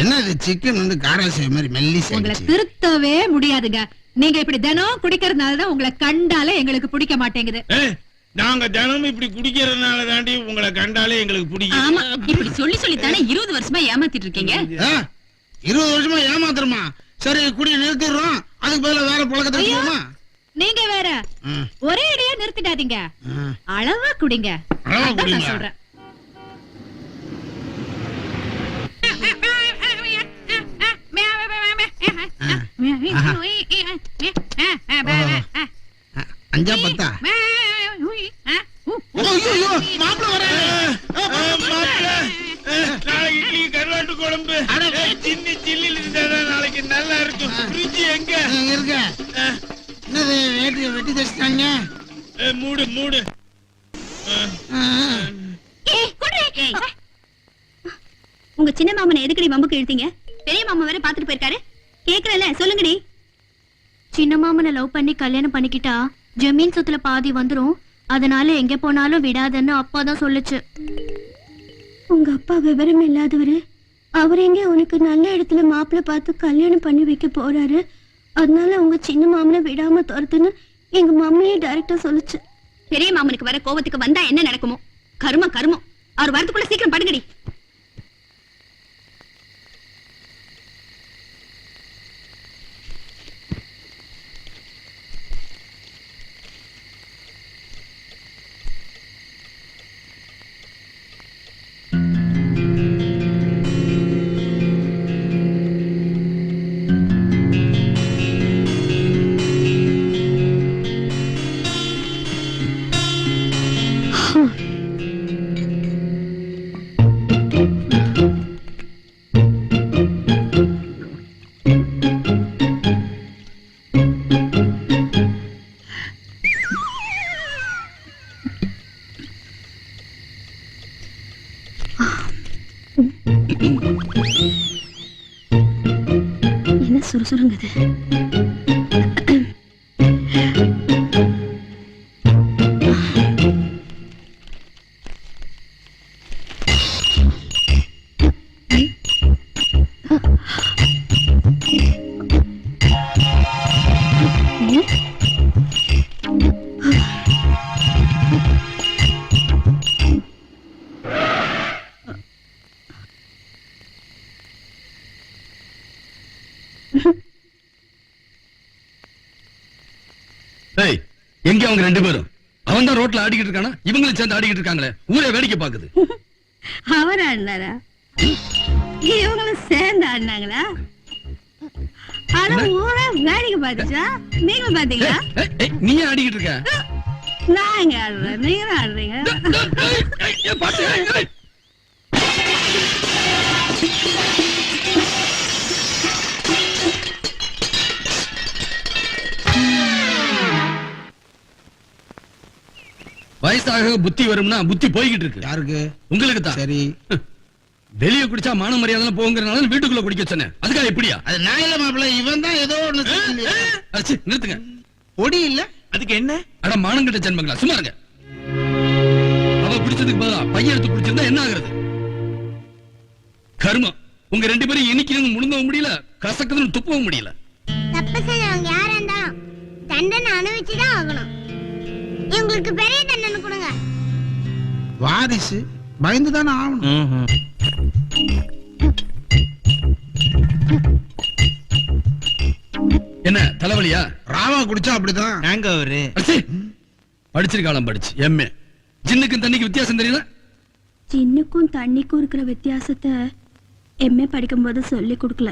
என்ன இது சிக்கன் வந்து காராசி மாதிரி மெல்லிஸ் உங்களை திருத்தவே முடியாதுங்க. நீங்க இப்படி தினம் குடிக்கிறதுனால தான் உங்களை கண்டாலே எங்களுக்கு பிடிக்க மாட்டேங்குது. நாங்க தினமும் இப்படி குடிக்கிறதுனால தாண்டி உங்களை கண்டாலே எங்களுக்கு பிடிக்கும் ஆமா இப்படி சொல்லி சொல்லி தானே இருபது வருஷமா ஏமாத்திட்டு இருக்கீங்க? இருபது வருஷமா ஏமாத்துறமா? சரி குடி நிறுத்திடுறோம். அதுக்கு பதிலா வேற பழக்கத்தை நீங்க வேற ஒரே அடியா நிறுத்திடாதீங்க. ம். அளவா குடிங்க. அளவா குடிங்க. அஞ்சா பத்தா ஐயோ, மாப்பிள வராரு. ஆ, மாப்பிள, ஆ, நாளைக்கு இட்லி கருவாட்டு குழம்பு. அட, ஏய், சின்ன சில்லில் இருந்தா நாளைக்கு நல்லா இருக்கும். ஃப்ரிட்ஜ் எங்க? இங்க இருக்க. ஆ, என்னது வேட்டி வெட்டி தச்சிட்டாங்க? ஏய், மூடு மூடு. ஆ, ஆ, உங்க சின்ன மாமனை எதுக்கடி வம்புக்கு இழுத்தீங்க? பெரிய மாமா வேற பாத்துட்டு போயிருக்காரு. கேக்குறல சொல்லுங்கடி. சின்ன மாமனை லவ் பண்ணி கல்யாணம் பண்ணிக்கிட்டா ஜமீன் சொத்துல பாதி வந்துரும். அதனால எங்க போனாலும் விடாதன்னு அப்பா தான் சொல்லுச்சு. உங்க அப்பா விவரம் இல்லாதவரு. அவர் எங்க உனக்கு நல்ல இடத்துல மாப்பிள்ளை பார்த்து கல்யாணம் பண்ணி வைக்க போறாரு. அதனால உங்க சின்ன மாமனை விடாம துரத்துன்னு எங்க மம்மியே டைரக்டா சொல்லுச்சு. பெரிய மாமனுக்கு வர கோவத்துக்கு வந்தா என்ன நடக்குமோ? கருமம் கருமம். அவர் வரதுக்குள்ள சீக்கிரம் படுங்கடி. சுறுசுறுங்குது அவங்க ரெண்டு பேரும். அவன் தான் ரோட்ல ஆடிக்கிட்டு இருக்கானா? இவங்களும் சேர்ந்து ஆடிக்கிட்டு இருக்காங்களே. ஊரே வேடிக்கை பாக்குது அவர் ஆடினாரா இவங்களும் சேர்ந்து ஆடினாங்களா? ஆனா ஊரே வேடிக்கை பார்த்துச்சா? நீங்களும் பாத்தீங்களா நீ ஆடிக்கிட்டு இருக்க. நான் ஆடுறேன். நீங்களும் ஆடுறீங்க? பாத்து, வயசாக புத்தி வரும்னா புத்தி போய்கிட்டு இருக்கு. யாருக்கு? உங்களுக்கு தான். சரி. வெளிய குடிச்சா மான மரியாதை போங்கிறனால வீட்டுக்குள்ள குடிக்க சொன்னேன். அதுக்காக எப்படியா? அது நான் இல்ல மாப்பிள இவன் தான் ஏதோ ஒண்ணு நிறுத்துங்க. பொடி இல்ல? அதுக்கு என்ன? அட மானங்கிட்ட ஜென்மங்களா? சும்மா இருங்க. அவ பிடிச்சதுக்கு பதிலா பையன் எடுத்து பிடிச்சிருந்தா என்ன ஆகுறது? கர்மம். உங்க ரெண்டு பேரும் இனிக்கணும் முழுங்கவும் முடியல கசக்குதுன்னு துப்பவும் முடியல. தப்பு செஞ்சவங்க யாரா இருந்தாலும் தண்டனை அனுபவிச்சுதான் ஆகணும். இவங்களுக்கு பெரிய தண்டனை கொடுங்க. வாரிசு பயந்து தானே ஆகணும் என்ன தலைவலியா? ராவா குடிச்சா அப்படிதான். அவரு? அச்சி படிச்சிருக்காளாம் படிச்சு. எம்ஏ. ஜின்னுக்கும் தண்ணிக்கு வித்தியாசம் தெரியல? சின்னுக்கும் தண்ணிக்கும் இருக்கிற வித்தியாசத்தை எம்ஏ படிக்கும்போது சொல்லி கொடுக்கல.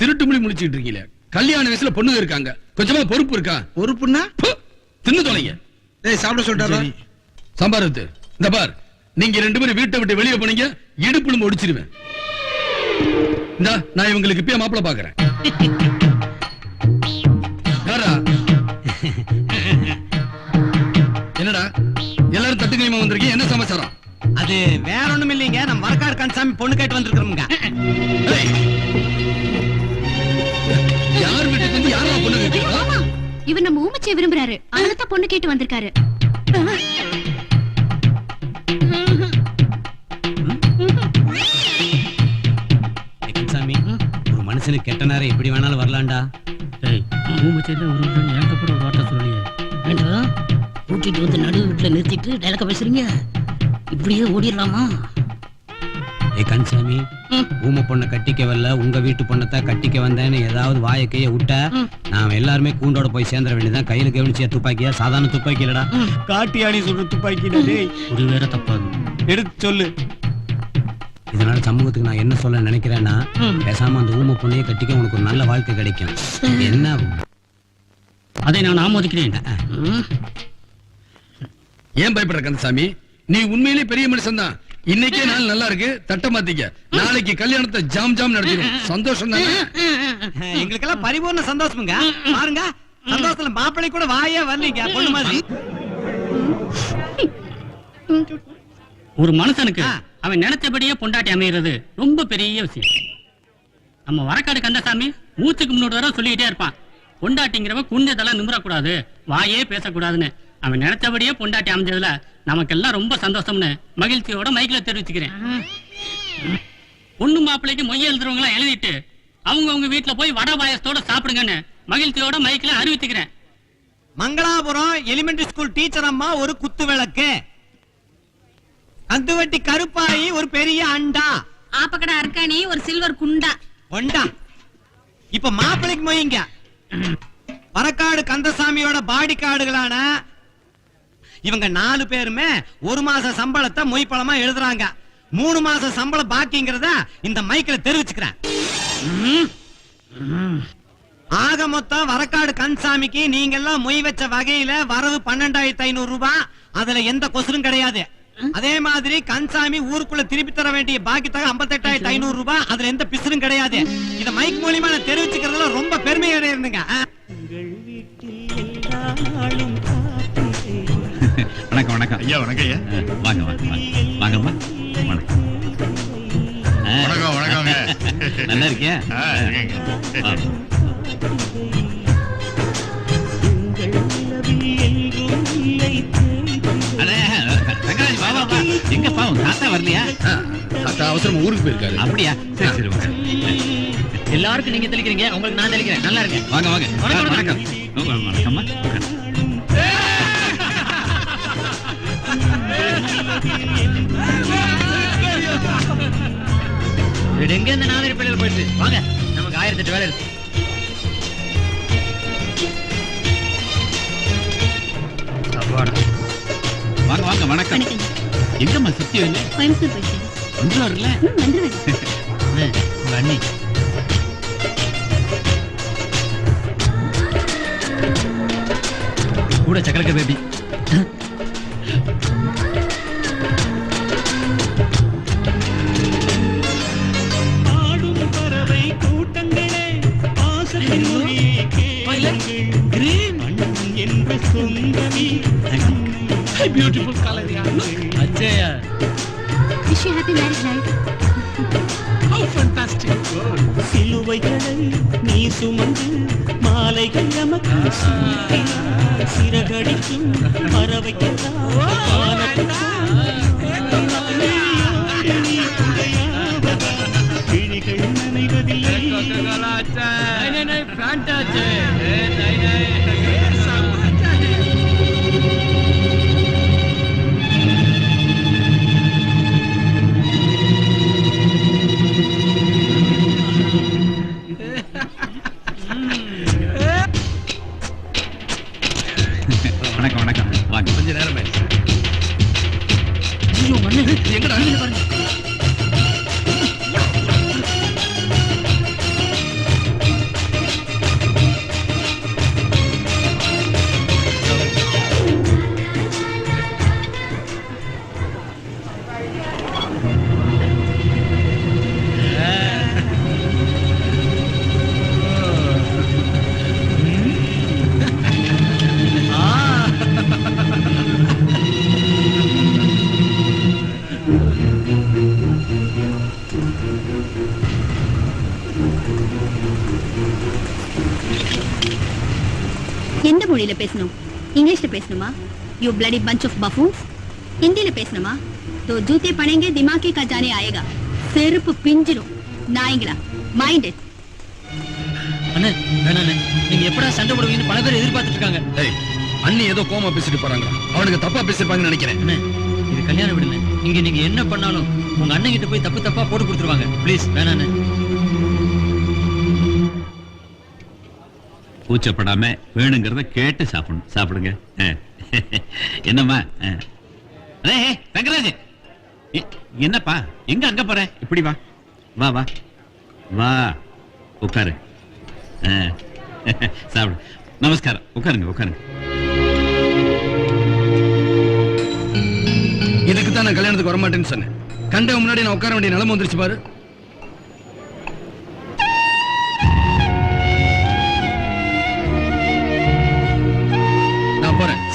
திருட்டு மொழி முடிச்சுட்டு இருக்கீங்க கல்யாண வயசுல பொண்ணுங்க இருக்காங்க. கொஞ்சமா பொறுப்பு இருக்கா? பொறுப்புன்னா? தின்னு தொலைங்க. டேய் சாப்பிட சொல்லிட்டாரா? சம்பாரத்து இந்த பார் நீங்க ரெண்டு பேரும் வீட்டை விட்டு வெளியே போனீங்க இடுப்புல முடிச்சிருவேன் இந்தா நான் இவங்களுக்கு இப்பயே மாப்பிள பாக்குறேன்? என்னடா? எல்லாரும் தட்டு கைமா வந்திருக்கீங்க? என்ன சமாச்சாரம்? அது வேற ஒண்ணும் இல்லைங்க நம்ம மரக்கார் கன்சாமி பொண்ணு கேட்டு வந்திருக்கிறோமுங்க. ஏய்! யார் வீட்டுக்கு வந்து யாரா பொண்ணு கேட்டீங்களா இவர் நம்ம ஊமச்சியை விரும்புறாரு. அதனால தான் பொண்ணு கேட்டு வந்திருக்காரு. சாமி ஒரு கெட்ட நேரம் எப்படி வேணாலும் வரலாம்டா. ஊமச்சியில ஒரு ஏகப்பட ஒரு வார்த்தை சொல்லியே வேண்டாம் நிறுத்திட்டு டேலக்க பேசுறீங்க? இப்படியே ஓடிடலாமா? ஏ கன்சாமி. ஊமை பொண்ணை கட்டிக்க வரல உங்க வீட்டு பொண்ணத்தை கட்டிக்க வந்தேன்னு ஏதாவது வாயை கைய விட்ட நாம எல்லாருமே கூண்டோட போய் சேர்ந்துட வேண்டியதான் கையில கவனிச்சியா துப்பாக்கியா? சாதாரண துப்பாக்கி இல்லடா. காட்டியாடி சொல்ற துப்பாக்கி ஒரு வேற தப்பாது. எடுத்து சொல்லு. இதனால சமூகத்துக்கு நான் என்ன சொல்ல நினைக்கிறேன்னா பேசாம அந்த ஊமை பொண்ணையே கட்டிக்க உனக்கு ஒரு நல்ல வாழ்க்கை கிடைக்கும். என்ன? அதை நான் ஆமோதிக்கிறேன். ஏன் பயப்படுற கந்தசாமி? நீ உண்மையிலேயே பெரிய மனுஷன் தான் இன்னைக்கே நாள் நல்லா இருக்கு. தட்ட மாத்திக்க. நாளைக்கு கல்யாணத்தை ஜாம் ஜாம் நடத்திடும். சந்தோஷம் தானே? எங்களுக்கெல்லாம் பரிபூர்ண சந்தோஷமுங்க. பாருங்க சந்தோஷத்துல மாப்பிள்ளை கூட வாயே வரலீங்க பொண்ணு மாதிரி. ஒரு மனுஷனுக்கு. அவன் நினைச்சபடியே பொண்டாட்டி அமைகிறது ரொம்ப பெரிய விஷயம். நம்ம வரக்காடு கந்தசாமி மூச்சுக்கு முன்னோடு வர சொல்லிக்கிட்டே இருப்பான். பொண்டாட்டிங்கிறவன் குண்டதெல்லாம் நிமிரக்கூடாது. வாயே பேசக்கூடாதுன்னு. அவன் நினைச்சபடியே பொண்டாட்டி அமைஞ்சதுல நமக்கெல்லாம் ரொம்ப சந்தோஷம்னு மகிழ்ச்சியோட மைக்ல தெரிவிச்சுக்கிறேன். பொண்ணு மாப்பிள்ளைக்கு மொய் எழுதுறவங்க எழுதிட்டு அவங்க அவங்க வீட்டுல போய் வடை பாயசத்தோட சாப்பிடுங்கன்னு மகிழ்ச்சியோட மைக்ல அறிவிச்சுக்கிறேன். மங்களாபுரம் எலிமெண்டரி ஸ்கூல் டீச்சர் அம்மா ஒரு குத்து விளக்கு. கந்துவட்டி கருப்பாயி ஒரு பெரிய அண்டா. ஆப்பக்கடை அர்க்காணி ஒரு சில்வர் குண்டா. ஒண்டா. இப்ப மாப்பிள்ளைக்கு மொய்ங்க. வரக்காடு கந்தசாமியோட பாடி கார்டுகளான இவங்க நாலு பேருமே ஒரு மாச சம்பளத்தை மொய் எழுதுறாங்க. மூணு மாச சம்பளம் பாக்கிங்கிறத இந்த மைக்ல தெரிவிச்சுக்கிறேன். ஆக மொத்தம் வரக்காடு கந்தசாமிக்கு நீங்க எல்லாம் மொய் வச்ச வகையில வரவு பன்னெண்டாயிரத்தி ஐநூறு ரூபாய் அதுல எந்த கொசரும் கிடையாது. அதே மாதிரி கண்சாமி ஊருக்குள்ள திருப்பி தர வேண்டிய பாக்கி தகவல் ஐம்பத்தி எட்டாயிரத்தி ஐநூறு ரூபாய் அதுல எந்த பிசுரும் கிடையாது. இத மைக் மூலியமா நான் தெரிவிச்சுக்கிறதுல ரொம்ப பெருமையோட இருந்துங்க. வணக்கம் வணக்கம். ஐயா வணக்கம் ஐயா. வாங்க வாங்க வாங்க. வாங்கம்மா. வணக்கம். வணக்கம் வணக்கங்க. நல்லா இருக்கியா. எங்க பாவம்? தாத்தா வரலையா? அத்தா அவசரமா ஊருக்கு போயிருக்காரு. அப்படியா? சரி சரி. எல்லாருக்கும் நீங்க தெளிக்கிறீங்க. உங்களுக்கு நான் தெளிக்கிறேன். நல்லா இருக்கு வாங்க வாங்க. வணக்கம், வணக்கம். வணக்கம். எங்க இந்த நாதிரி பள்ளியில் போயிட்டு. வாங்க நமக்கு ஆயிரத்தி எட்டு வேலை இருக்கு. வாங்க வாங்க வணக்கம். வணக்கம். எங்கம்மா சத்தியம் இல்லை? கோயம்புத்தூர் போயிட்டு. வந்துருவாருல்ல வந்துருவேன். அண்ணி. கூட சக்கரக்க பேபி அச்சயா விஷ் ஹாப்பி மேரேஜ் லைஃப் சிலுவைகளை நீ சுமந்து மாலைகள் நமக்கு. சிறகடிக்கும்? கிளிகள் நனைவதில்லை வணக்கம் வணக்கம் எந்த மொழியில பேசணும்? இங்கிலீஷ்ல பேசணுமா? You bloody bunch of buffoons. ஹிந்தில பேசணுமா? தோ ஜூத்தே பணேங்கே திமாக்கே கா ஜானே ஆயேகா. செருப்பு பிஞ்சிரும். நாய்ங்களா மைண்ட் இட் அண்ணே வேணாண்ணே நீங்க எப்படா சண்டை போடுவீங்கன்னு பல பேர் எதிர்பார்த்துட்டு இருக்காங்க ஏய் அண்ணி ஏதோ கோமா பேசிட்டு போறாங்க அவனுக்கு தப்பா பேசிருப்பாங்கன்னு நினைக்கிறேன். அண்ணே இது கல்யாணம் விடுங்க இங்க நீங்க என்ன பண்ணாலும் உங்க அண்ணன் கிட்ட போய் தப்பு தப்பா போட்டு கொடுத்துருவாங்க. ப்ளீஸ் வேணாண்ணே கூச்சப்படாம வேணுங்கிறத கேட்டு சாப்பிடணும். சாப்பிடுங்க. என்னம்மா? அதே ரங்கராஜ்! என்னப்பா? எங்க அங்க போற? இப்படி வா. வா வா. வா. உட்காரு. சாப்பிடு. நமஸ்காரம். உட்காருங்க உட்காருங்க. இதுக்கு தான் நான் கல்யாணத்துக்கு வர மாட்டேன்னு சொன்னேன். கண்ட முன்னாடி நான் உட்கார வேண்டிய நிலைமை வந்துருச்சு பாரு.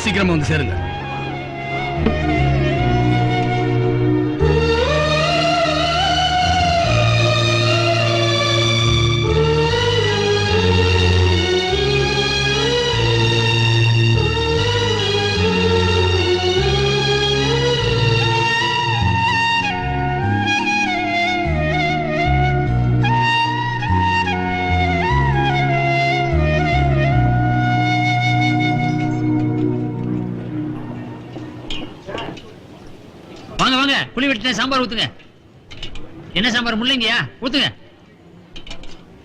சீக்கிரமா வந்து சேருங்க. வெட்டின சாம்பார் ஊத்துங்க. என்ன சாம்பார் முள்ளங்கியா? ஊத்துங்க.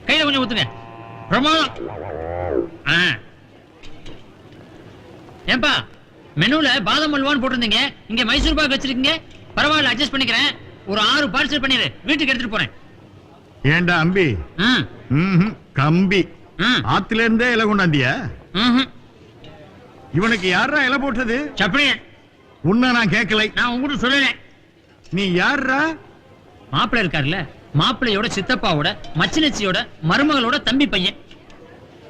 கையில கொஞ்சம் ஊத்துங்க. பிரமாதம் ஆ. ஏன்பா மெனுல பாதாம் அல்வான்னு போட்டிருந்தீங்க. இங்க மைசூர் பாக் வச்சிருக்கீங்க. பரவாயில்ல அட்ஜஸ்ட் பண்ணிக்கிறேன். ஒரு ஆறு பார்சல் பண்ணிடு வீட்டுக்கு எடுத்துட்டு போறேன். ஏண்டா அம்பி? கம்பி. ஆத்துல இருந்தே இலை கொண்டாந்தியா. இவனுக்கு யாரா இலை போட்டது? சப்பனி உன்னை நான் கேட்கலை. நான் உங்ககிட்ட சொல்லல. நீ யாரா மாப்பிள்ளை இருக்காருல்ல. மாப்பிள்ளையோட சித்தப்பாவோட மச்சினச்சியோட மருமகளோட தம்பி பையன்.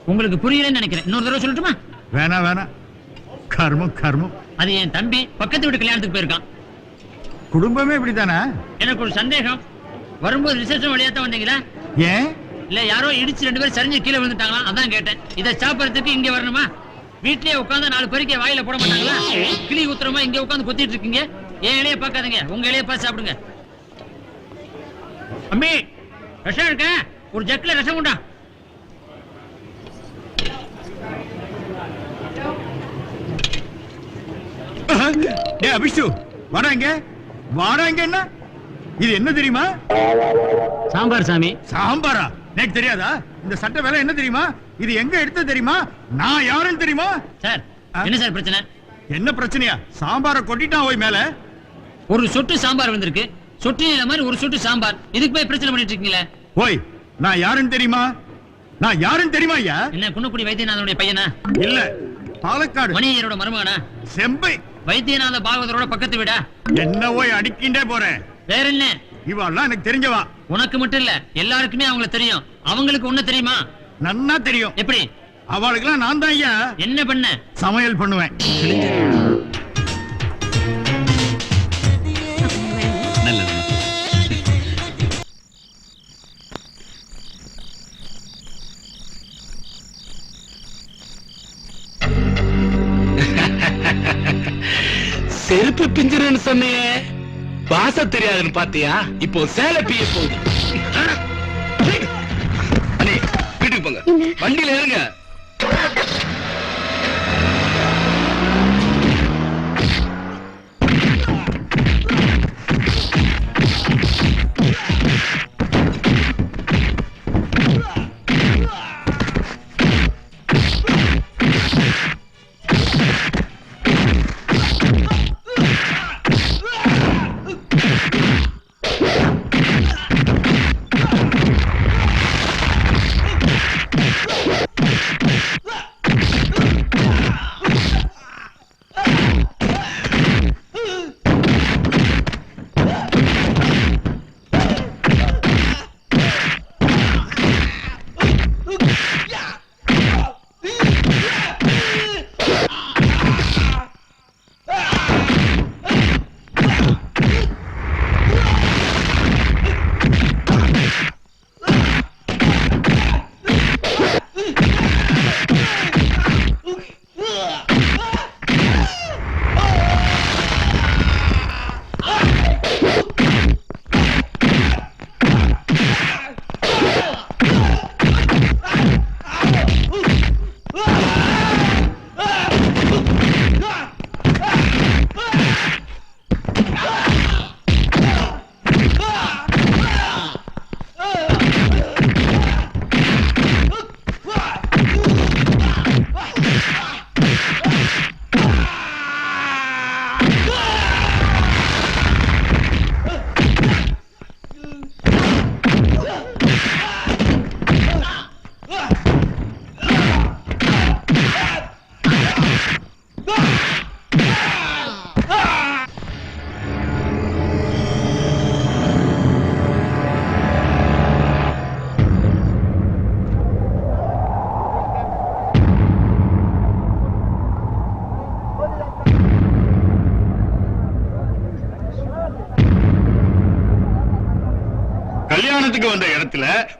உங்களுக்கு புரியலன்னு நினைக்கிறேன். இன்னொரு தடவை சொல்லட்டுமா? வேணாம் வேணாம் கர்மம் கர்மம். அது என் தம்பி பக்கத்து வீட்டு கல்யாணத்துக்கு போயிருக்கான். குடும்பமே இப்படித்தானா? எனக்கு ஒரு சந்தேகம். வரும்போது ரிசப்ஷன் வழியா தான் வந்தீங்களா? ஏன்? இல்ல யாரோ இடிச்சு ரெண்டு பேரும் சரிஞ்சு கீழே விழுந்துட்டாங்களா அதான் கேட்டேன். இதை சாப்பிடறதுக்கு இங்க வரணுமா? வீட்லயே உட்கார்ந்து நாலு பேருக்கு வாயில போட மாட்டாங்களா? கிளி குத்துறமா இங்க உட்கார்ந்து கொத்திட்டு இருக்கீங்க. என் இலைய பார்க்காதீங்க. உங்க இலைய பார்த்து சாப்பிடுங்க. அம்மி ரசம் இருக்க? ஒரு ஜக்கில ரசம் உண்டா? டே அபிஷு வாடாங்க வாடாங்க என்ன? இது என்ன தெரியுமா? சாம்பார் சாமி. சாம்பாரா? எனக்கு தெரியாதா? இந்த சட்டை வேலை என்ன தெரியுமா? இது எங்க எடுத்தது தெரியுமா? நான் யாருன்னு தெரியுமா? சார் என்ன சார் பிரச்சனை? என்ன பிரச்சனையா? சாம்பாரை கொட்டிட்டான் போய் மேல. ஒரு சொட்டு சாம்பார் வந்திருக்கு. சொட்டு மாதிரி ஒரு சொட்டு சாம்பார். இதுக்கு போய் பிரச்சனை பண்ணிட்டு இருக்கீங்களே? ஓய் நான் யாருன்னு தெரியுமா? நான் யாருன்னு தெரியுமா ஐயா? என்ன குன்னக்குடி வைத்தியநாதனுடைய பையனா? இல்ல பாலக்காடு. மணியரோட மருமகனா? செம்பை. வைத்தியநாத பாகவதரோட பக்கத்து வீடா? என்ன போய் அடிக்கின்றே போறேன் வேற என்ன? இவெல்லாம் எனக்கு தெரிஞ்சவா? உனக்கு மட்டும் இல்ல எல்லாருக்குமே அவங்கள தெரியும். அவங்களுக்கு ஒண்ணு தெரியுமா? நன்னா தெரியும். எப்படி? அவளுக்கெல்லாம் நான் தான் ஐயா. என்ன பண்ண? சமையல் பண்ணுவேன். சொன்னியே பாச தெரியாதுன்னு பாத்தியா? இப்போ சேலை பிய போகுது. வீட்டுக்கு போங்க. வண்டியில ஏறுங்க.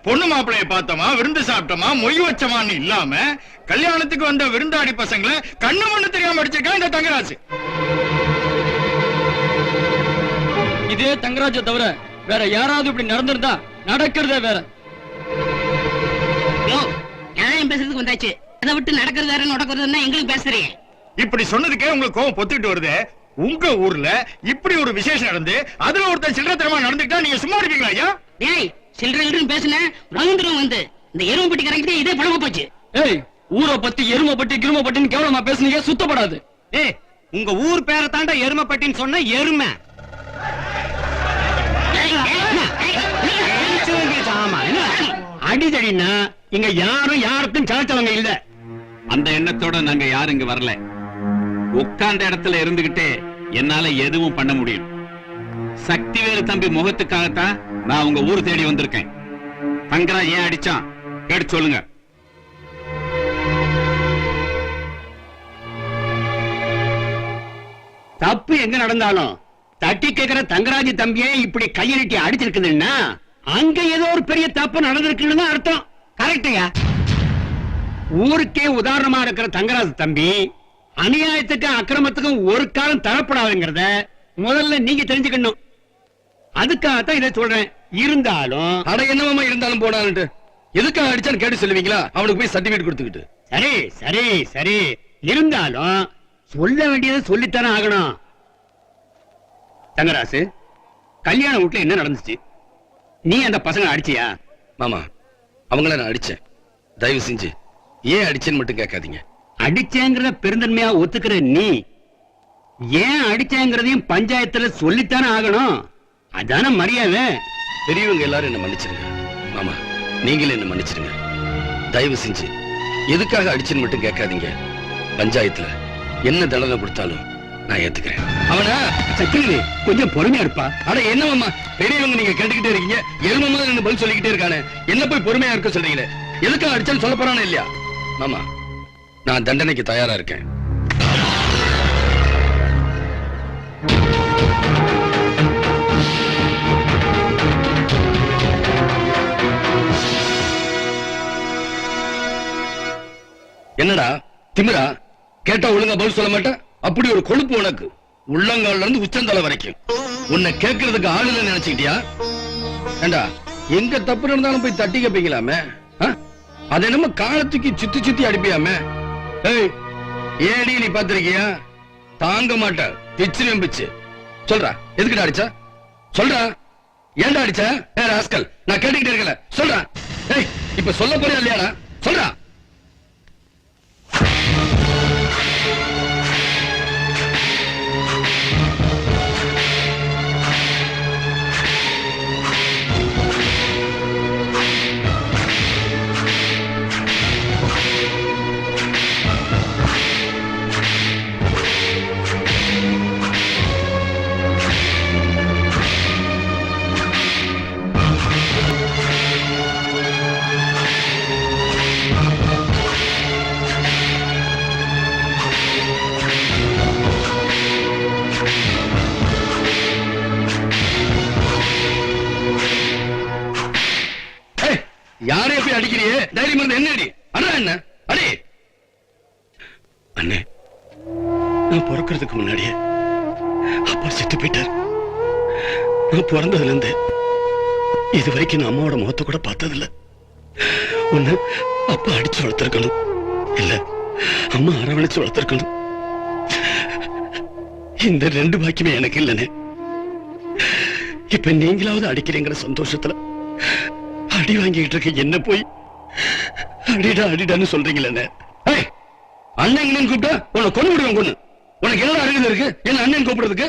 பொண்ணு மாப்பிளைய பார்த்தோமா விருந்து சாப்பிட்டோமா மொய் வச்சமான்னு இல்லாம கல்யாணத்துக்கு வந்த விருந்தாடி பசங்களை கண்ணு மண்ணு தெரியாம அடிச்சிருக்கான் இந்த தங்கராசு. இதே தங்கராஜ தவிர வேற யாராவது இப்படி நடந்திருந்தா நடக்கிறதே வேற. நியாயம் பேசுறதுக்கு வந்தாச்சு. அதை விட்டு நடக்கிறது வேற நடக்கிறதுன்னா எங்களுக்கு பேசுறீங்க. இப்படி சொன்னதுக்கே உங்களுக்கு கோவம் பொத்துக்கிட்டு வருது. உங்க ஊர்ல இப்படி ஒரு விசேஷம் நடந்து அதுல ஒருத்தன் சில்லறத்தனமா நடந்துக்கிட்டா நீங்க சும்மா இருப்பீங்களா ஐயா? டேய் சில்லறைன்னு பேசுன வந்துரும் வந்து. இந்த எருமை பெட்டி கரைக்கிட்டே இதே பழமா போச்சு. ஏய் ஊரை பத்தி எருமை பட்டி கிரும பட்டின்னு கேவலமா பேசுனீங்க சுத்தப்படாது. ஏய் உங்க ஊர் பேரை தாண்டா எருமைப்பட்டின்னு சொன்ன எருமை. அடிதடினா இங்க யாரும் யாருக்கும் சாச்சவங்க இல்ல. அந்த எண்ணத்தோட நாங்க யாரும் இங்க வரல. உட்கார்ந்த இடத்துல இருந்துகிட்டே என்னால எதுவும் பண்ண முடியும் சக்திவேலு தம்பி முகத்துக்காகத்தான் நான் உங்க ஊர் தேடி வந்திருக்கேன். தங்கரா ஏன் அடிச்சான்? கேட்டு சொல்லுங்க. தப்பு எங்க நடந்தாலும் தட்டி கேக்குற தங்கராஜ் தம்பியே இப்படி கையெழுட்டி அடிச்சிருக்குதுன்னா அங்க ஏதோ ஒரு பெரிய தப்பு நடந்திருக்குன்னு தான் அர்த்தம். கரெக்டுயா ஊருக்கே உதாரணமா இருக்கிற தங்கராஜ் தம்பி அநியாயத்துக்கும் அக்கிரமத்துக்கும் ஒரு காலம் தரப்படாதுங்கிறத முதல்ல நீங்க தெரிஞ்சுக்கணும். அதுக்காகத்தான் இதை சொல்றேன். இருந்தாலும் அட என்னமாமா இருந்தாலும் போனான்ட்டு எதுக்காக அடிச்சான்னு கேட்டு சொல்லுவீங்களா? அவனுக்கு போய் சர்டிபிகேட் கொடுத்துக்கிட்டு. சரி சரி சரி. இருந்தாலும் சொல்ல வேண்டியதை சொல்லித்தானே ஆகணும். தங்கராசு கல்யாண வீட்டுல என்ன நடந்துச்சு? நீ அந்த பசங்க அடிச்சியா? மாமா அவங்கள நான் அடிச்சேன். தயவு செஞ்சு ஏன் அடிச்சேன்னு மட்டும் கேட்காதீங்க. அடிச்சேங்கிறத பெருந்தன்மையா ஒத்துக்கிற நீ ஏன் அடிச்சேங்கிறதையும் பஞ்சாயத்துல சொல்லித்தானே ஆகணும்? அதான மரியாதை. பெரியவங்க எல்லாரும் என்ன மன்னிச்சிருங்க. மாமா நீங்களும் என்ன மன்னிச்சிருங்க. தயவு செஞ்சு எதுக்காக அடிச்சேன்னு மட்டும் கேட்காதீங்க. பஞ்சாயத்துல என்ன தண்டனை கொடுத்தாலும் நான் ஏத்துக்கிறேன். அவனா? சக்கரவர்த்தி கொஞ்சம் பொறுமையா இருப்பா. அட என்ன மாமா? பெரியவங்க நீங்க கேட்டுக்கிட்டே இருக்கீங்க. எரும மாதிரி நின்னு பதில் சொல்லிக்கிட்டே இருக்கானே. என்ன போய் பொறுமையா இருக்க சொல்றீங்களே? எதுக்காக அடிச்சான்னு சொல்ல போறானே இல்லையா? மாமா நான் தண்டனைக்கு தயாரா இருக்கேன். என்னடா? திமிரா? கேட்டா ஒழுங்கா பதில் சொல்ல மாட்டேன்? அப்படி ஒரு கொழுப்பு உனக்கு. உள்ளங்கால்ல இருந்து உச்சந்தலை வரைக்கும். உன்னை கேட்கறதுக்கு ஆள் இல்லைன்னு நினைச்சுக்கிட்டியா? ஏண்டா எங்க தப்பு இருந்தாலும் போய் தட்டி கேப்பீங்களாமே ஆ? அது என்னமோ காலத்துக்கு சுத்தி சுத்தி அடிப்பியாமே? ஏய் ஏடி நீ பாத்திருக்கியா தாங்க மாட்ட பிச்சு பிச்சு. சொல்றா எதுக்குடா அடிச்சா? சொல்றா. ஏன்டா அடிச்ச? ஏ ராஸ்கல் நான் கேட்டுக்கிட்டே இருக்கல. சொல்றா. ஏய் இப்ப சொல்ல போறியா இல்லையாடா? சொல்றா. பிறந்ததுலேருந்து இது வரைக்கும் நான் அம்மாவோட முகத்தை கூட பார்த்ததில்ல. ஒன்று அப்பா அடிச்சு வளர்த்துருக்கணும். இல்லை அம்மா அரவணைச்சு வளர்த்திருக்கணும். இந்த ரெண்டு பாக்கியமே எனக்கு இல்லைனே. இப்ப நீங்களாவது அடிக்கிறீங்கிற சந்தோஷத்துல அடி வாங்கிட்டு இருக்க என்ன போய்? அடிடா அடிடான்னு சொல்றீங்களே அண்ணன் கூப்பிட்டா உன்னை கொண்டு விடுவேன் கொண்டு உனக்கு என்ன அறிவு இருக்கு? என்ன அண்ணன் கூப்பிடுறதுக்கு?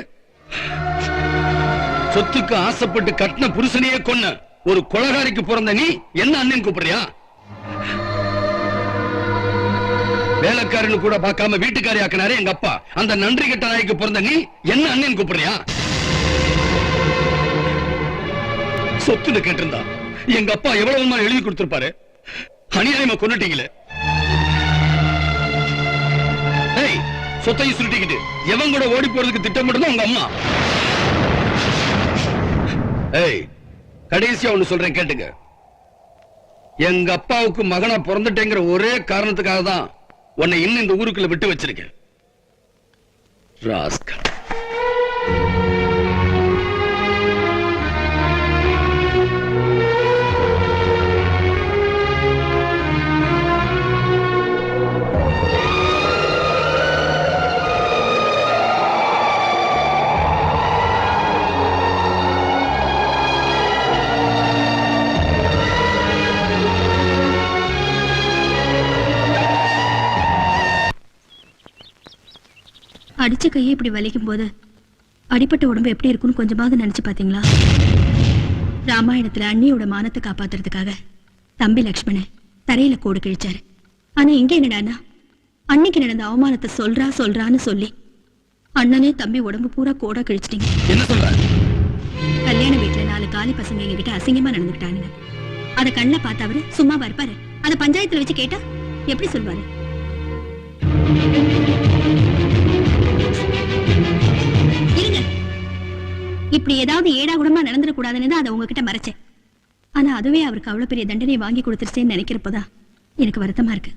சொத்துக்கு ஆசைப்பட்டு கட்டின புருஷனையே கொன்ன ஒரு கொலகாரிக்கு பிறந்த நீ என்ன அண்ணன் கூப்பிடுறியா? வேலைக்காரன்னு கூட பார்க்காம வீட்டுக்காரி ஆக்கினாரு எங்க அப்பா. அந்த நன்றி கெட்ட நாய்க்கு பிறந்த நீ என்ன அண்ணன் கூப்பிடுறியா? சொத்துன்னு கேட்டிருந்தா. எங்க அப்பா எவ்வளவு எழுதி கொடுத்திருப்பாரு? அநியாயமா கொண்டுட்டீங்களே சொத்தையும் சுருட்டிக்கிட்டு எவன் கூட ஓடி போறதுக்கு திட்டமிட்டதும் உங்க அம்மா? ஏய் கடைசியா ஒண்ணு சொல்றேன் கேட்டுங்க. எங்க அப்பாவுக்கு மகனா பிறந்துட்டேங்கிற ஒரே காரணத்துக்காக தான் உன்னை இன்னும் இந்த ஊருக்குள்ள விட்டு வச்சிருக்கேன். ராஸ்கல். அடிச்ச கையை இப்படி வலிக்கும் போது அடிப்பட்ட உடம்பு எப்படி இருக்கும்னு கொஞ்சமாவது நினைச்சு பாத்தீங்களா ராமாயணத்துல அண்ணியோட மானத்தை காப்பாத்துறதுக்காக தம்பி லக்ஷ்மணன் தரையில கோடு கிழிச்சாரு. ஆனா இங்க என்னடான்னா அன்னைக்கு நடந்த அவமானத்தை சொல்றா சொல்றான்னு சொல்லி அண்ணனே தம்பி உடம்பு பூரா கோடா கிழிச்சிட்டீங்க. கல்யாண வீட்டுல நாலு காலி பசங்க எங்ககிட்ட அசிங்கமா நடந்துக்கிட்டானுங்க. அத கண்ணுல பார்த்த அவரு சும்மா இருப்பாரு. அத பஞ்சாயத்துல வச்சு கேட்டா எப்படி சொல்வாரு? இப்படி ஏதாவது ஏடா கூடமா நடந்துடக்கூடாதுன்னு தான் அதை உங்ககிட்ட மறைச்சேன். ஆனா அதுவே அவருக்கு அவ்வளவு பெரிய தண்டனை வாங்கி கொடுத்துருச்சேன்னு நினைக்கிறப்பதான் எனக்கு வருத்தமா இருக்கு.